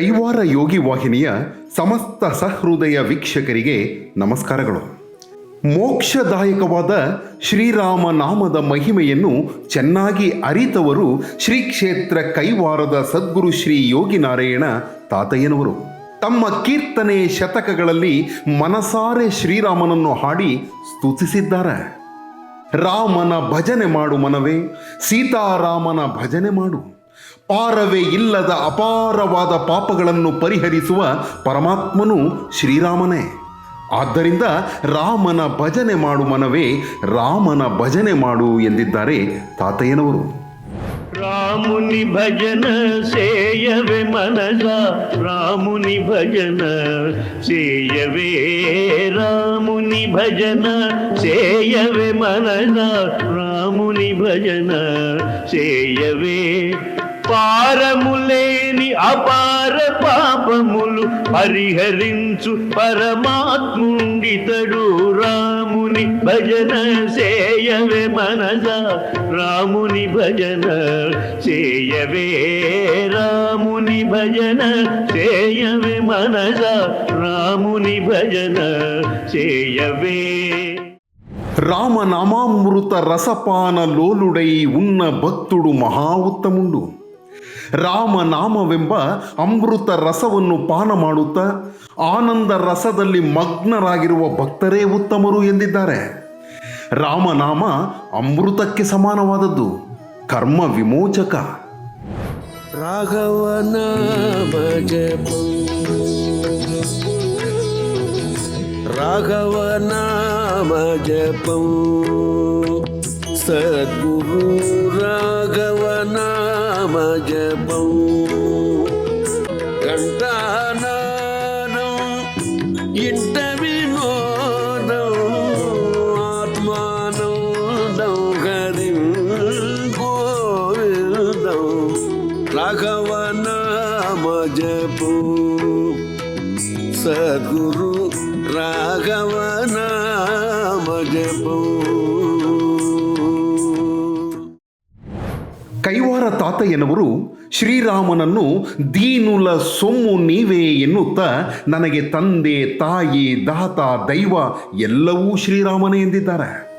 ಕೈವಾರ ಯೋಗಿ ವಾಹಿನಿಯ ಸಮಸ್ತ ಸಹೃದಯ ವೀಕ್ಷಕರಿಗೆ ನಮಸ್ಕಾರಗಳು. ಮೋಕ್ಷದಾಯಕವಾದ ಶ್ರೀರಾಮ ನಾಮದ ಮಹಿಮೆಯನ್ನು ಚೆನ್ನಾಗಿ ಅರಿತವರು ಶ್ರೀ ಕ್ಷೇತ್ರ ಕೈವಾರದ ಸದ್ಗುರು ಶ್ರೀ ಯೋಗಿ ನಾರಾಯಣ ತಾತಯ್ಯನವರು. ತಮ್ಮ ಕೀರ್ತನೆ ಶತಕಗಳಲ್ಲಿ ಮನಸಾರೆ ಶ್ರೀರಾಮನನ್ನು ಹಾಡಿ ಸ್ತುತಿಸಿದ್ದಾರೆ. ರಾಮನ ಭಜನೆ ಮಾಡು ಮನವೇ, ಸೀತಾರಾಮನ ಭಜನೆ ಮಾಡು. ಪಾರವೇ ಇಲ್ಲದ ಅಪಾರವಾದ ಪಾಪಗಳನ್ನು ಪರಿಹರಿಸುವ ಪರಮಾತ್ಮನು ಶ್ರೀರಾಮನೇ. ಆದ್ದರಿಂದ ರಾಮನ ಭಜನೆ ಮಾಡು ಮನವೇ, ರಾಮನ ಭಜನೆ ಮಾಡು ಎಂದಿದ್ದಾರೆ ತಾತಯ್ಯನವರು. ರಾಮುನಿ ಭಜನ ಸೇಯವೆ ಮನಜ ರಾಮುನಿ ಭಜನ ಸೇಯವೆ. ರಾಮುನಿ ಭಜನ ಸೇಯವೆ ಮನಜ ರಾಮುನಿ ಭಜನ ಸೇಯವೆ. పారములేని అపార పాపములు పరిహరించు పరమాత్ముండితడు రాముని భజన చేయవే మనజ రాముని భజన చేయవే రాముని భజన చేయవే మనజ రాముని భజన చేయవే రామనామామృత రసపాన లోలుడై ఉన్న భక్తుడు మహా ఉత్తముండు. ರಾಮನಾಮವೆಂಬ ಅಮೃತ ರಸವನ್ನು ಪಾನ ಮಾಡುತ್ತಾ ಆನಂದ ರಸದಲ್ಲಿ ಮಗ್ನರಾಗಿರುವ ಭಕ್ತರೇ ಉತ್ತಮರು ಎಂದಿದ್ದಾರೆ. ರಾಮನಾಮ ಅಮೃತಕ್ಕೆ ಸಮಾನವಾದದ್ದು. ಕರ್ಮ ವಿಮೋಚಕ. ರಾಘವನ ರಾಘವನ ಜಪಂ ಸದ್ಗುರು నామజపం గంటానానం ఇంట వినోదం రాఘవ నామజపు సద్గురు ತಾತಯ್ಯನವರು ಶ್ರೀರಾಮನನ್ನು ದೀನುಲ ಸೊಮ್ಮು ನೀವೇ ಎನ್ನುತ್ತಾ ನನಗೆ ತಂದೆ, ತಾಯಿ, ದಾತ, ದೈವ ಎಲ್ಲವೂ ಶ್ರೀರಾಮನೇ ಎಂದಿದ್ದಾರೆ.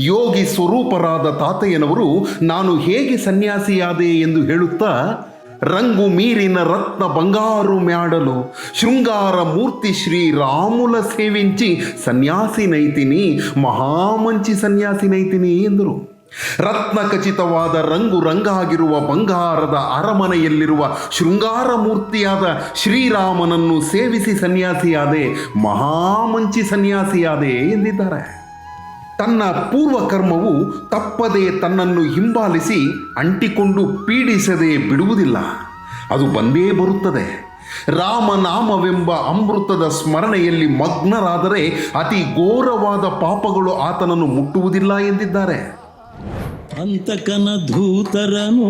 ಯೋಗಿ ಸ್ವರೂಪರಾದ ತಾತಯ್ಯನವರು ನಾನು ಹೇಗೆ ಸನ್ಯಾಸಿಯಾದೆ ಎಂದು ಹೇಳುತ್ತಾ ರಂಗು ಮೀರಿನ ರತ್ನ ಬಂಗಾರು ಮ್ಯಾಡಲು, ಶೃಂಗಾರ ಮೂರ್ತಿ ಶ್ರೀರಾಮುಲ ಸೇವಿಂಚಿ ಸನ್ಯಾಸಿ ನೈತಿನಿ, ಮಹಾಮಂಚಿ ಸನ್ಯಾಸಿ ನೈತಿನಿ ಎಂದರು. ರತ್ನ ಖಚಿತವಾದ ರಂಗು ರಂಗಾಗಿರುವ ಬಂಗಾರದ ಅರಮನೆಯಲ್ಲಿರುವ ಶೃಂಗಾರ ಮೂರ್ತಿಯಾದ ಶ್ರೀರಾಮನನ್ನು ಸೇವಿಸಿ ಸನ್ಯಾಸಿಯಾದೆ, ಮಹಾಮಂಚಿ ಸನ್ಯಾಸಿಯಾದೆ ಎಂದಿದ್ದಾರೆ. ತನ್ನ ಪೂರ್ವ ಕರ್ಮವು ತಪ್ಪದೆ ತನ್ನನ್ನು ಹಿಂಬಾಲಿಸಿ ಅಂಟಿಕೊಂಡು ಪೀಡಿಸದೆ ಬಿಡುವುದಿಲ್ಲ. ಅದು ಬಂದೇ ಬರುತ್ತದೆ. ರಾಮನಾಮವೆಂಬ ಅಮೃತದ ಸ್ಮರಣೆಯಲ್ಲಿ ಮಗ್ನರಾದರೆ ಅತಿ ಘೋರವಾದ ಪಾಪಗಳು ಆತನನ್ನು ಮುಟ್ಟುವುದಿಲ್ಲ ಎಂದಿದ್ದಾರೆ. అంతకన ధూతరను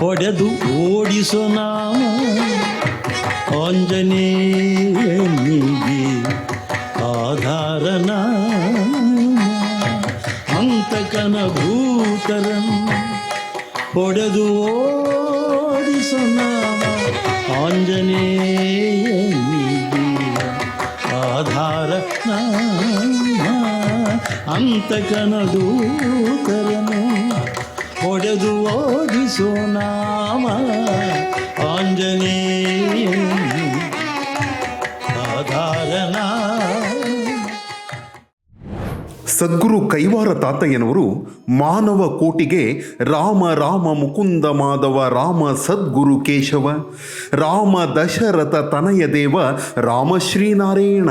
పొడదు ఓడిసొనామ ఆంజనేయనిగి ఆధారణ అంతకన భూతరం పొడదు ఓడిసొనామ ఆంజనేయనిగి ఆధారణ ಅಂತಕನ ದೂತರನು ಹೊಡೆದು ಓಡಿಸೋ ನಾಮ ಆಂಜನೇಯ ಆಧಾರನ ಸದ್ಗುರು ಕೈವಾರ ತಾತಯ್ಯನವರು ಮಾನವ ಕೋಟಿಗೆ ರಾಮ ರಾಮ ಮುಕುಂದ ಮಾಧವ ರಾಮ ಸದ್ಗುರು ಕೇಶವ, ರಾಮ ದಶರಥ ತನಯ ದೇವ ರಾಮ ಶ್ರೀನಾರಾಯಣ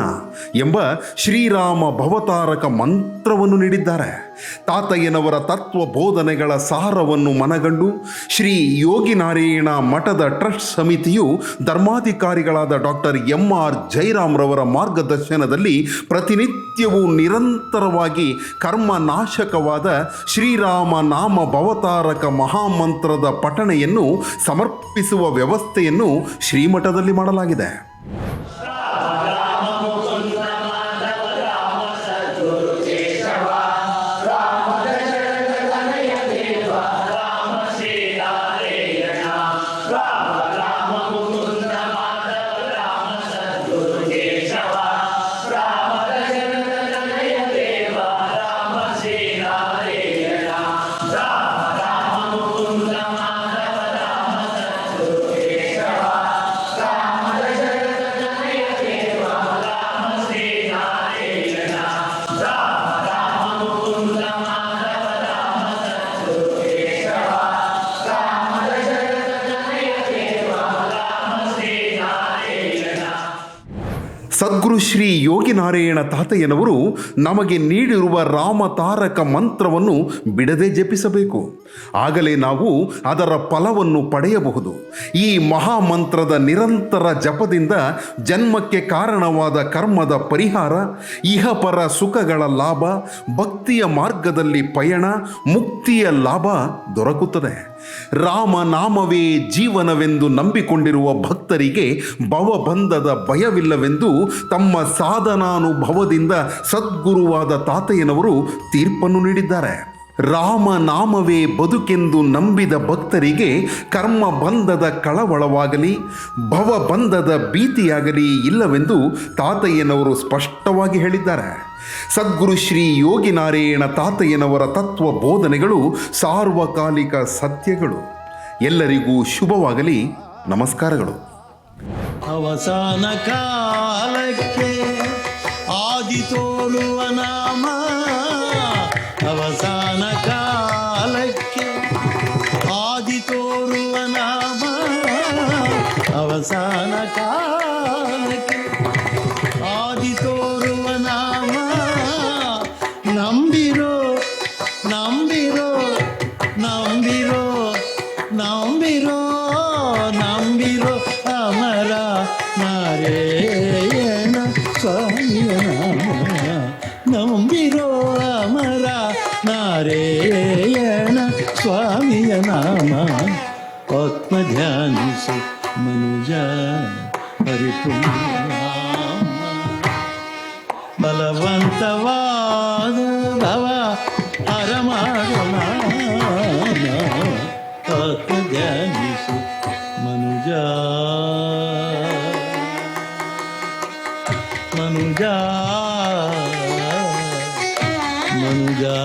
ಎಂಬ ಶ್ರೀರಾಮ ಭವತಾರಕ ಮಂತ್ರವನ್ನು ನೀಡಿದ್ದಾರೆ. ತಾತಯ್ಯನವರ ತತ್ವ ಬೋಧನೆಗಳ ಸಾರವನ್ನು ಮನಗಂಡು ಶ್ರೀ ಯೋಗಿನಾರಾಯಣ ಮಠದ ಟ್ರಸ್ಟ್ ಸಮಿತಿಯು ಧರ್ಮಾಧಿಕಾರಿಗಳಾದ ಡಾಕ್ಟರ್ ಎಂ ಆರ್ ಜೈರಾಮ್ರವರ ಮಾರ್ಗದರ್ಶನದಲ್ಲಿ ಪ್ರತಿನಿತ್ಯವೂ ನಿರಂತರವಾಗಿ ಕರ್ಮನಾಶಕವಾದ ಶ್ರೀರಾಮ ನಾಮ ಭವತಾರಕ ಮಹಾಮಂತ್ರದ ಪಠಣೆಯನ್ನು ಸಮರ್ಪಿಸುವ ವ್ಯವಸ್ಥೆಯನ್ನು ಶ್ರೀಮಠದಲ್ಲಿ ಮಾಡಲಾಗಿದೆ. ಶ್ರೀ ಯೋಗಿನಾರಾಯಣ ತಾತಯ್ಯನವರು ನಮಗೆ ನೀಡಿರುವ ರಾಮತಾರಕ ಮಂತ್ರವನ್ನು ಬಿಡದೆ ಜಪಿಸಬೇಕು. ಆಗಲೇ ನಾವು ಅದರ ಫಲವನ್ನು ಪಡೆಯಬಹುದು. ಈ ಮಹಾಮಂತ್ರದ ನಿರಂತರ ಜಪದಿಂದ ಜನ್ಮಕ್ಕೆ ಕಾರಣವಾದ ಕರ್ಮದ ಪರಿಹಾರ, ಇಹಪರ ಸುಖಗಳ ಲಾಭ, ಭಕ್ತಿಯ ಮಾರ್ಗದಲ್ಲಿ ಪಯಣ, ಮುಕ್ತಿಯ ಲಾಭ ದೊರಕುತ್ತದೆ. ರಾಮನಾಮವೇ ಜೀವನವೆಂದು ನಂಬಿಕೊಂಡಿರುವ ಭಕ್ತರಿಗೆ ಭವಬಂಧದ ಭಯವಿಲ್ಲವೆಂದು ತಮ್ಮ ಸಾಧನಾನುಭವದಿಂದ ಸದ್ಗುರುವಾದ ತಾತಯ್ಯನವರು ತೀರ್ಪನ್ನು ನೀಡಿದ್ದಾರೆ. ರಾಮನಾಮವೇ ಬದುಕೆಂದು ನಂಬಿದ ಭಕ್ತರಿಗೆ ಕರ್ಮ ಬಂಧದ ಕಳವಳವಾಗಲಿ ಭವಬಂಧದ ಭೀತಿಯಾಗಲಿ ಇಲ್ಲವೆಂದು ತಾತಯ್ಯನವರು ಸ್ಪಷ್ಟವಾಗಿ ಹೇಳಿದ್ದಾರೆ. ಸದ್ಗುರು ಶ್ರೀ ಯೋಗಿನಾರಾಯಣ ತಾತಯ್ಯನವರ ತತ್ವ ಬೋಧನೆಗಳು ಸಾರ್ವಕಾಲಿಕ ಸತ್ಯಗಳು. ಎಲ್ಲರಿಗೂ ಶುಭವಾಗಲಿ. ನಮಸ್ಕಾರಗಳು. ಅವಸಾನ ಕಾಲಕ್ಕೆ ಆದಿ ತೋಲುವ ನಾಮ ಅವಸಾನ ಕಾಲಕ್ಕೆ ಆದಿ ತೋರುವ ನಾಮ ಅವಸಾನ ಕಾಲಕ್ಕೆ ಆದಿ ತೋರುವ ನಾಮ ನಂಬಿರೋ ನಂಬಿರೋ ನಂಬಿರೋ ನಂಬಿರೋ ನಂಬಿರೋ ಅಮರ ನಾರಾಯಣ హరిపుణ్యా బలవంతవాదు భవ అరమాగమాత్మజనిషు మనుజా మనుజా మనుజా